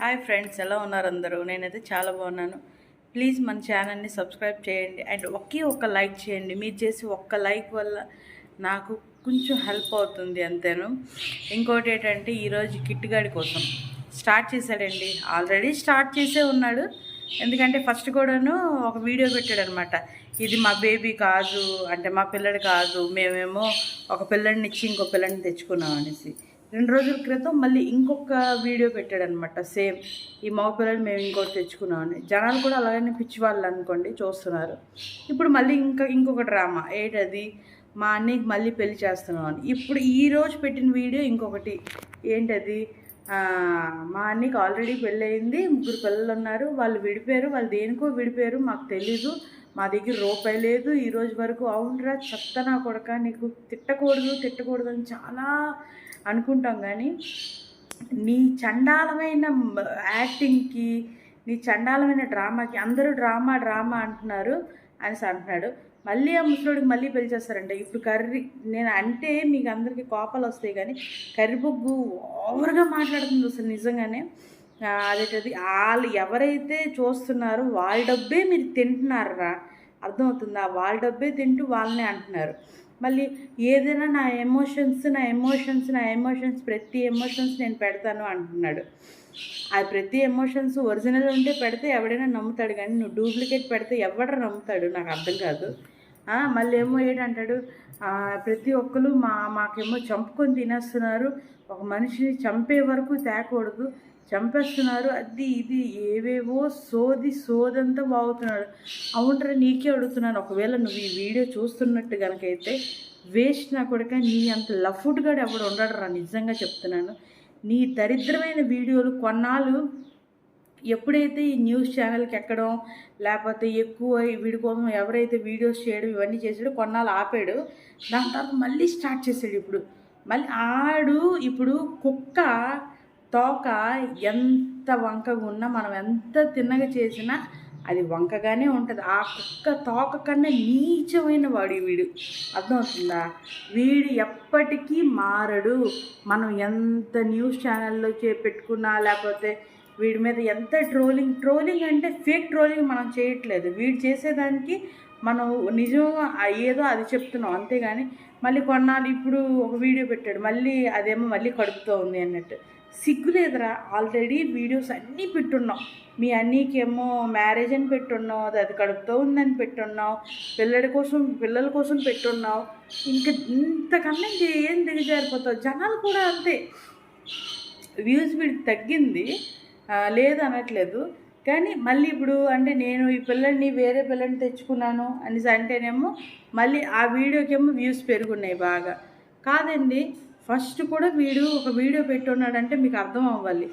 Hi friends ఎలా ఉన్నారు అందరూ? నేనైతే చాలా బాగున్నాను. ప్లీజ్ మన ఛానల్ని సబ్స్క్రైబ్ చేయండి. అండ్ ఒకే ఒక్క లైక్ చేయండి. మీరు చేసి ఒక్క లైక్ వల్ల నాకు కొంచెం హెల్ప్ అవుతుంది అంతేను. ఇంకోటి ఏంటంటే ఈరోజు కిట్టుగాడి కోసం స్టార్ట్ చేశాడండి. ఆల్రెడీ స్టార్ట్ చేసే ఉన్నాడు. ఎందుకంటే ఫస్ట్ కూడాను ఒక వీడియో పెట్టాడు అనమాట ఇది మా బేబీ కాదు అంటే మా పిల్లడు కాదు మేమేమో ఒక పిల్లడిని ఇచ్చి ఇంకో పిల్లడిని తెచ్చుకున్నాం అనేసి. రెండు రోజుల క్రితం మళ్ళీ ఇంకొక వీడియో పెట్టాడనమాట సేమ్. ఈ మగ పిల్లలు మేము ఇంకోటి తెచ్చుకున్నామని జనాలు కూడా అలాగనే పిచ్చి వాళ్ళు అనుకోండి చూస్తున్నారు. ఇప్పుడు మళ్ళీ ఇంకా ఇంకొక డ్రామా ఏంటది? మా అన్నయ్యకి మళ్ళీ పెళ్ళి చేస్తున్నాం అని. ఇప్పుడు ఈరోజు పెట్టిన వీడియో ఇంకొకటి ఏంటది? మా అన్నయ్యకి ఆల్రెడీ పెళ్ళయింది ముగ్గురు పిల్లలు ఉన్నారు. వాళ్ళు విడిపోయారు వాళ్ళు దేనికో విడిపోయారు మాకు తెలీదు. మా దగ్గర రూపాయి లేదు. ఈరోజు వరకు అవునరా చెత్త నా కొడక నీకు తిట్టకూడదు తిట్టకూడదు అని చాలా అనుకుంటాం కానీ నీ చండాలమైన యాక్టింగ్కి నీ చండాలమైన డ్రామాకి అందరూ డ్రామా డ్రామా అంటున్నారు అనేసి అంటున్నాడు. మళ్ళీ ఆ ముసలోడికి మళ్ళీ పెళ్ళి చేస్తారంట. ఇప్పుడు కర్రీ నేను అంటే మీకు అందరికీ కోపాలు వస్తాయి కానీ కర్రీ బొగ్గు ఓవర్గా మాట్లాడుతుంది అసలు నిజంగానే. ఆ, అదేంటది? వాళ్ళు ఎవరైతే చూస్తున్నారో వాళ్ళ డబ్బే మీరు తింటున్నారా అర్థమవుతుందా? వాళ్ళ డబ్బే తింటూ వాళ్ళనే అంటున్నారు. మళ్ళీ ఏదైనా నా ఎమోషన్స్ నా ఎమోషన్స్ నా ఎమోషన్స్ ప్రతి ఎమోషన్స్ నేను పెడతాను అంటున్నాడు. ఆ ప్రతి ఎమోషన్స్ ఒరిజినల్ ఉంటే పెడితే ఎవడైనా నమ్ముతాడు కానీ నువ్వు డూప్లికేట్ పెడితే ఎవడ నమ్ముతాడు? నాకు అర్థం కాదు. మళ్ళీ ఏమో ఏంటంటాడు ప్రతి ఒక్కరు మా మాకేమో చంపుకొని తినేస్తున్నారు. ఒక మనిషిని చంపే వరకు తేకూడదు. చంపేస్తున్నారు. అది ఇది ఏవేవో సోది సోదంతా బాగుతున్నాడు. అవునరా నీకే అడుగుతున్నాను. ఒకవేళ నువ్వు ఈ వీడియో చూస్తున్నట్టు కనుకైతే వేస్ట్ నా కొడుక నీ అంత లఫ్ట్గా ఎవడు ఉండడరా నిజంగా చెప్తున్నాను. నీ దరిద్రమైన వీడియోలు కొన్నాళ్ళు ఎప్పుడైతే ఈ న్యూస్ ఛానల్కి ఎక్కడం లేకపోతే ఎక్కువ వీడి కోసం ఎవరైతే వీడియోస్ చేయడం ఇవన్నీ చేసాడో కొన్నాళ్ళు ఆపాడు. దాని తర్వాత మళ్ళీ స్టార్ట్ చేసాడు ఇప్పుడు. మళ్ళీ ఆడు ఇప్పుడు కుక్క తోక ఎంత వంకగా ఉన్నా మనం ఎంత తిన్నగా చేసినా అది వంకగానే ఉంటుంది. ఆ కుక్క తోక కన్నా నీచమైన వాడు వీడు. అర్థమవుతుందా? వీడు ఎప్పటికీ మారడు. మనం ఎంత న్యూస్ ఛానల్లో చే పెట్టుకున్నా లేకపోతే వీడి మీద ఎంత ట్రోలింగ్ ట్రోలింగ్ అంటే ఫేక్ ట్రోలింగ్ మనం చేయట్లేదు. వీడు చేసేదానికి మనం నిజం ఏదో అది చెప్తున్నాం అంతేగాని మళ్ళీ కొన్నాళ్ళు ఇప్పుడు ఒక వీడియో పెట్టాడు మళ్ళీ అదేమో మళ్ళీ కడుపుతూ ఉంది అన్నట్టు. సిగ్గులేదురా ఆల్రెడీ వీడియోస్ అన్నీ పెట్టున్నాం. మీ అన్నీకేమో మ్యారేజ్ అని పెట్టున్నావు అది అది కడుపుతూ ఉందని పెట్టున్నావు పిల్లడి కోసం పిల్లల కోసం పెట్టున్నావు. ఇంకా ఇంతకన్నా ఏం దిగజారిపోతావు? జనాలు కూడా అంతే. వ్యూస్ వీడికి తగ్గింది. లేదు అనట్లేదు. కానీ మళ్ళీ ఇప్పుడు అంటే నేను ఈ పిల్లల్ని వేరే పిల్లల్ని తెచ్చుకున్నాను అనేసి అంటేనేమో మళ్ళీ ఆ వీడియోకేమో వ్యూస్ పెరుగున్నాయి బాగా. కాదండి ఫస్ట్ కూడా వీడు ఒక వీడియో పెట్టున్నాడంటే మీకు అర్థం అవ్వాలి.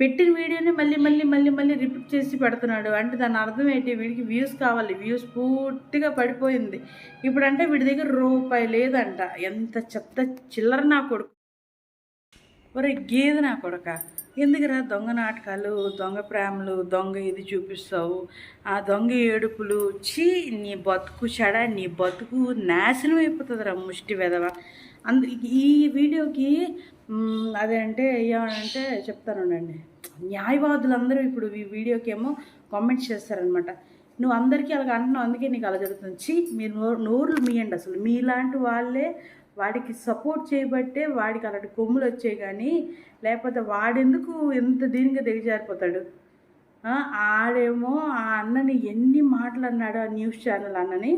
పెట్టిన వీడియోని మళ్ళీ మళ్ళీ మళ్ళీ మళ్ళీ రిపీట్ చేసి పెడుతున్నాడు. అంటే దాని అర్థం ఏంటి? వీడికి వ్యూస్ కావాలి. వ్యూస్ పూర్తిగా పడిపోయింది. ఇప్పుడు అంటే వీడి దగ్గర రూపాయి లేదంట. ఎంత చెత్త చిల్లర నా కొడుకు. ఒరే గేదె నా కొడక? ఎందుకురా దొంగ నాటకాలు దొంగ ప్రేమలు దొంగ ఇది చూపిస్తావు? ఆ దొంగ ఏడుపులు చీ నీ బతుకు చెడ నీ బతుకు నాశనం అయిపోతుందిరా ముష్టి వెదవ అందు ఈ వీడియోకి మ్, అదేంటే ఏమనంటే చెప్తానండి న్యాయవాదులందరూ ఇప్పుడు ఈ వీడియోకి ఏమో కామెంట్స్ చేస్తారనమాట నువ్వు అందరికీ అలాగ అంటున్నావు అందుకే నీకు అలా జరుగుతుంది. చీ మీరు నోరు నోరులు మీయండి అసలు. మీలాంటి వాళ్ళే వాడికి సపోర్ట్ చేయబట్టే వాడికి అలాంటి కొమ్ములు వచ్చాయి కానీ లేకపోతే వాడెందుకు ఎంత దీనిగా దిగజారిపోతాడు? ఆడేమో ఆ అన్నని ఎన్ని మాటలు అన్నాడు ఆ న్యూస్ ఛానల్ అన్నని?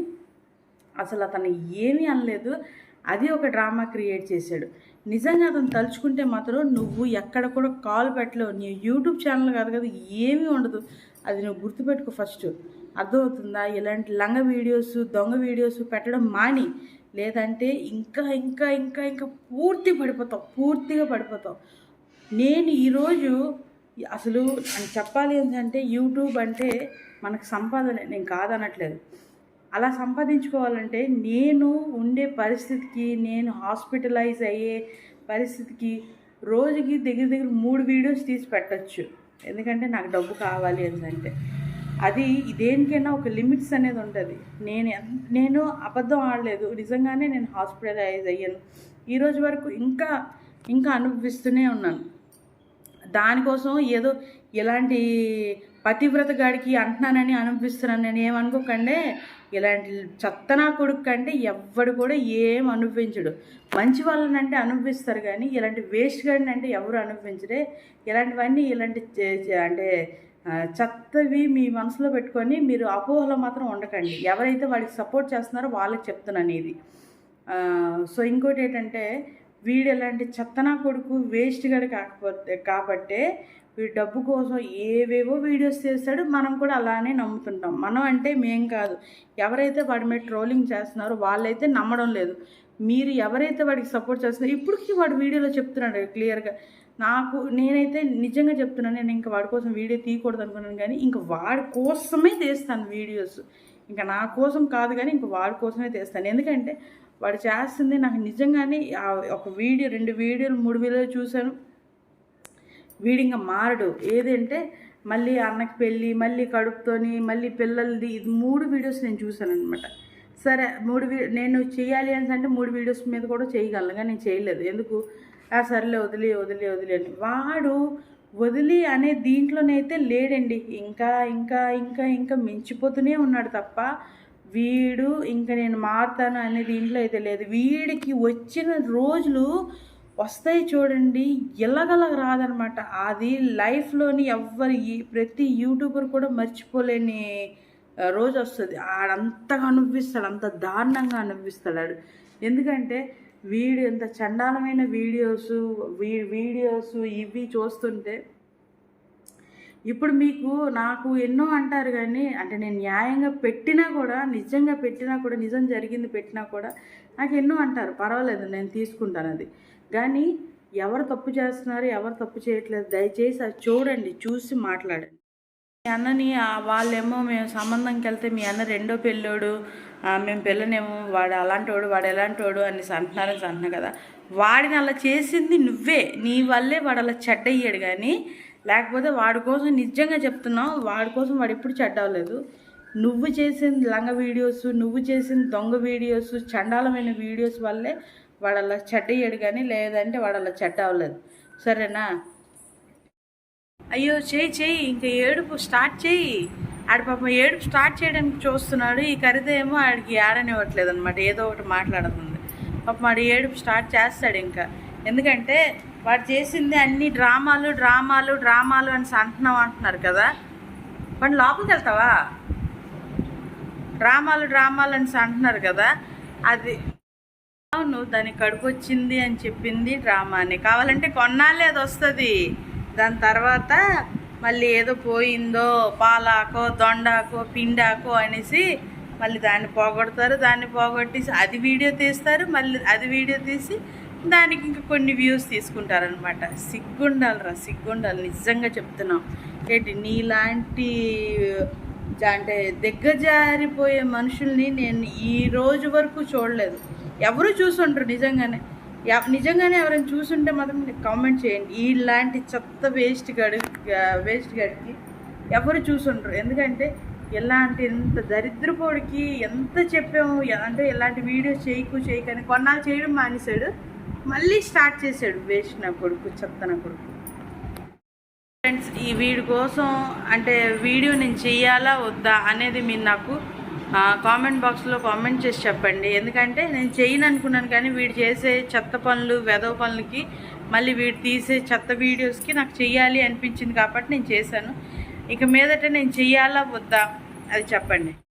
అసలు అతను ఏమీ అనలేదు. అది ఒక డ్రామా క్రియేట్ చేశాడు. నిజంగా అతను తలుచుకుంటే మాత్రం నువ్వు ఎక్కడ కూడా కాల్ పెట్టలేవు. నీ యూట్యూబ్ ఛానల్ కాదు కదా ఏమీ ఉండదు. అది నువ్వు గుర్తుపెట్టుకో ఫస్ట్. అర్థమవుతుందా? ఇలాంటి లంగ వీడియోస్ దొంగ వీడియోస్ పెట్టడం మాని లేదంటే ఇంకా ఇంకా ఇంకా ఇంకా పూర్తి పడిపోతావు పూర్తిగా పడిపోతావు నేను ఈరోజు అసలు అని చెప్పాలి ఏంటంటే యూట్యూబ్ అంటే మనకు సంపాదన నేను కాదనట్లేదు. అలా సంపాదించుకోవాలంటే నేను ఉండే పరిస్థితికి నేను హాస్పిటలైజ్ అయ్యే పరిస్థితికి రోజుకి దగ్గర దగ్గర మూడు వీడియోస్ తీసి పెట్టచ్చు. ఎందుకంటే నాకు డబ్బు కావాలి ఏంటంటే అది దేనికైనా ఒక లిమిట్స్ అనేది ఉంటుంది నేను నేను అబద్ధం ఆడలేదు. నిజంగానే నేను హాస్పిటలైజ్ అయ్యాను. ఈరోజు వరకు ఇంకా ఇంకా అనుభవిస్తూనే ఉన్నాను. దానికోసం ఏదో ఇలాంటి పతివ్రత గాడికి అంటున్నానని అనిపిస్తున్నాను నేను ఏమనుకోకండి ఇలాంటి చెత్తనా కొడుకు కంటే ఎవ్వడు కూడా ఏం అనుభవించడు. మంచి వాళ్ళని అంటే అనుభవిస్తారు కానీ ఇలాంటి వేస్ట్ గాడిని అంటే ఎవరు అనుభవించరే? ఇలాంటివన్నీ ఇలాంటి చే- అంటే చెత్తవి మీ మనసులో పెట్టుకొని మీరు అపోహలో మాత్రం ఉండకండి. ఎవరైతే వాడికి సపోర్ట్ చేస్తున్నారో వాళ్ళకి చెప్తున్నాను ఇది సో ఇంకోటి ఏంటంటే వీడు ఎలాంటి చెత్తనా కొడుకు వేస్ట్ గడి కాకపోతే కాబట్టే వీడు డబ్బు కోసం ఏవేవో వీడియోస్ చేస్తాడు. మనం కూడా అలానే నమ్ముతుంటాం. మనం అంటే మేం కాదు. ఎవరైతే వాడి మీద ట్రోలింగ్ చేస్తున్నారో వాళ్ళైతే నమ్మడం లేదు. మీరు ఎవరైతే వాడికి సపోర్ట్ చేస్తున్నారో ఇప్పటికీ వాడు వీడియోలో చెప్తున్నాడు క్లియర్గా నాకు నేనైతే నిజంగా చెప్తున్నాను నేను ఇంకా వాడి కోసం వీడియో తీయకూడదు అనుకున్నాను కానీ ఇంకా వాడి కోసమే తీస్తాను వీడియోస్ ఇంకా నా కోసం కాదు కానీ ఇంకా వాడి కోసమే తీస్తాను. ఎందుకంటే వాడు చేస్తుంది నాకు నిజంగానే ఆ ఒక వీడియో రెండు వీడియోలు మూడు వీడియోలు చూశాను. వీడింగా ఇంకా మారడు. ఏదంటే మళ్ళీ అన్నకి పెళ్ళి మళ్ళీ కడుపుతోని మళ్ళీ పిల్లలది ఇది మూడు వీడియోస్ నేను చూశాను అనమాట సరే మూడు వీ నేను చేయాలి అని అంటే మూడు వీడియోస్ మీద కూడా చేయగలను కానీ నేను చేయలేదు. ఎందుకు? ఆ సర్లే వదిలి వదిలి వదిలి అని. వాడు వదిలి అనే దీంట్లోనైతే లేడండి. ఇంకా ఇంకా ఇంకా ఇంకా మించిపోతూనే ఉన్నాడు తప్ప వీడు ఇంకా నేను మారుతాను అనే దీంట్లో అయితే లేదు. వీడికి వచ్చిన రోజులు వస్తాయి చూడండి. ఎల్లగలగ రాదనమాట. అది లైఫ్లోని ఎవ్వరి ప్రతి యూట్యూబర్ కూడా మర్చిపోలేని రోజు వస్తుంది. ఆడంతగా అనుభవిస్తాడు అంత దారుణంగా అనుభవిస్తాడు ఆడు. ఎందుకంటే వీడు ఎంత చండాలమైన వీడియోస్ వీ వీడియోస్ ఇవి చూస్తుంటే ఇప్పుడు మీకు నాకు ఎన్నో అంటారు కానీ అంటే నేను న్యాయంగా పెట్టినా కూడా నిజంగా పెట్టినా కూడా నిజం జరిగింది పెట్టినా కూడా నాకు ఎన్నో అంటారు. పర్వాలేదు నేను తీసుకుంటాను అది. కానీ ఎవరు తప్పు చేస్తున్నారు ఎవరు తప్పు చేయట్లేదు దయచేసి అది చూడండి చూసి మాట్లాడండి. మీ అన్నని వాళ్ళేమో మేము సంబంధంకి వెళ్తే మీ అన్న రెండో పెళ్ళోడు మేము పిల్లనేమో వాడు అలాంటోడు వాడు ఎలాంటోడు అని అంటున్నారని అంటున్నా కదా. వాడిని అలా చేసింది నువ్వే నీ వల్లే వాడు అలా చెడ్డయ్యాడు కానీ లేకపోతే వాడి కోసం నిజంగా చెప్తున్నావు వాడి కోసం వాడు ఎప్పుడు చెడ్డవలేదు అవ్వలేదు. నువ్వు చేసిన లంగ వీడియోస్ నువ్వు చేసిన దొంగ వీడియోస్ చండాలమైన వీడియోస్ వల్లే వాడు అలా చెడ్డయ్యాడు కానీ లేదంటే వాడు అలా చెడ్డ అవ్వలేదు. సరేనా? అయ్యో చేయి చేయి ఇంకా ఏడుపు స్టార్ట్ చేయి ఆడి పాప ఏడుపు స్టార్ట్ చేయడానికి చూస్తున్నాడు. ఈ కరిత ఏమో ఆడికి ఏడనివ్వట్లేదు అనమాట ఏదో ఒకటి మాట్లాడుతుంది. పాపం ఆడు ఏడుపు స్టార్ట్ చేస్తాడు ఇంకా. ఎందుకంటే వాడు చేసింది అన్ని డ్రామాలు డ్రామాలు డ్రామాలు అని అంటున్నావు అంటున్నారు కదా. వాడు లోపలికి వెళ్తావా? డ్రామాలు డ్రామాలు అని అంటున్నారు కదా. అది అవును దానికి కడుకొచ్చింది అని చెప్పింది డ్రామాని. కావాలంటే కొన్నాళ్ళే అది వస్తుంది. దాని తర్వాత మళ్ళీ ఏదో పోయిందో పాలాకో దొండాకో పిండాకో అనేసి మళ్ళీ దాన్ని పోగొడతారు. దాన్ని పోగొట్టేసి అది వీడియో తీస్తారు. మళ్ళీ అది వీడియో తీసి దానికి ఇంకా కొన్ని వ్యూస్ తీసుకుంటారనమాట సిగ్గుండాలిరా సిగ్గుండాలి. నిజంగా చెప్తున్నాం. ఏంటి? నీలాంటి అంటే దిగ్గజారిపోయే మనుషుల్ని నేను ఈ రోజు వరకు చూడలేదు. ఎవరు చూసుంటారు నిజంగానే? నిజంగానే ఎవరైనా చూసుంటే మాత్రం కామెంట్ చేయండి. ఇలాంటి చెత్త వేస్ట్ గడి వేస్ట్ గడికి ఎవరు చూసుంటారు ఎందుకంటే ఇలాంటి ఎంత దరిద్రపోడికి ఎంత చెప్పాము? అంటే ఇలాంటి వీడియోస్ చేయకు చేయకని కొన్నాళ్ళు చేయడం మానేశాడు. మళ్ళీ స్టార్ట్ చేశాడు వేస్ట్ నా కొడుకు చెత్త నా కొడుకు. ఫ్రెండ్స్ ఈ వీడి కోసం అంటే వీడియో నేను చేయాలా వద్దా అనేది మీరు నాకు కామెంట్ బాక్స్లో కామెంట్ చేసి చెప్పండి. ఎందుకంటే నేను చేయను అనుకున్నాను కానీ వీడు చేసే చెత్త పనులు వెధవ పనులకి మళ్ళీ వీడు తీసే చెత్త వీడియోస్కి నాకు చెయ్యాలి అనిపించింది కాబట్టి నేను చేశాను. ఇక మీదట నేను చెయ్యాలా వద్దా? అది చెప్పండి.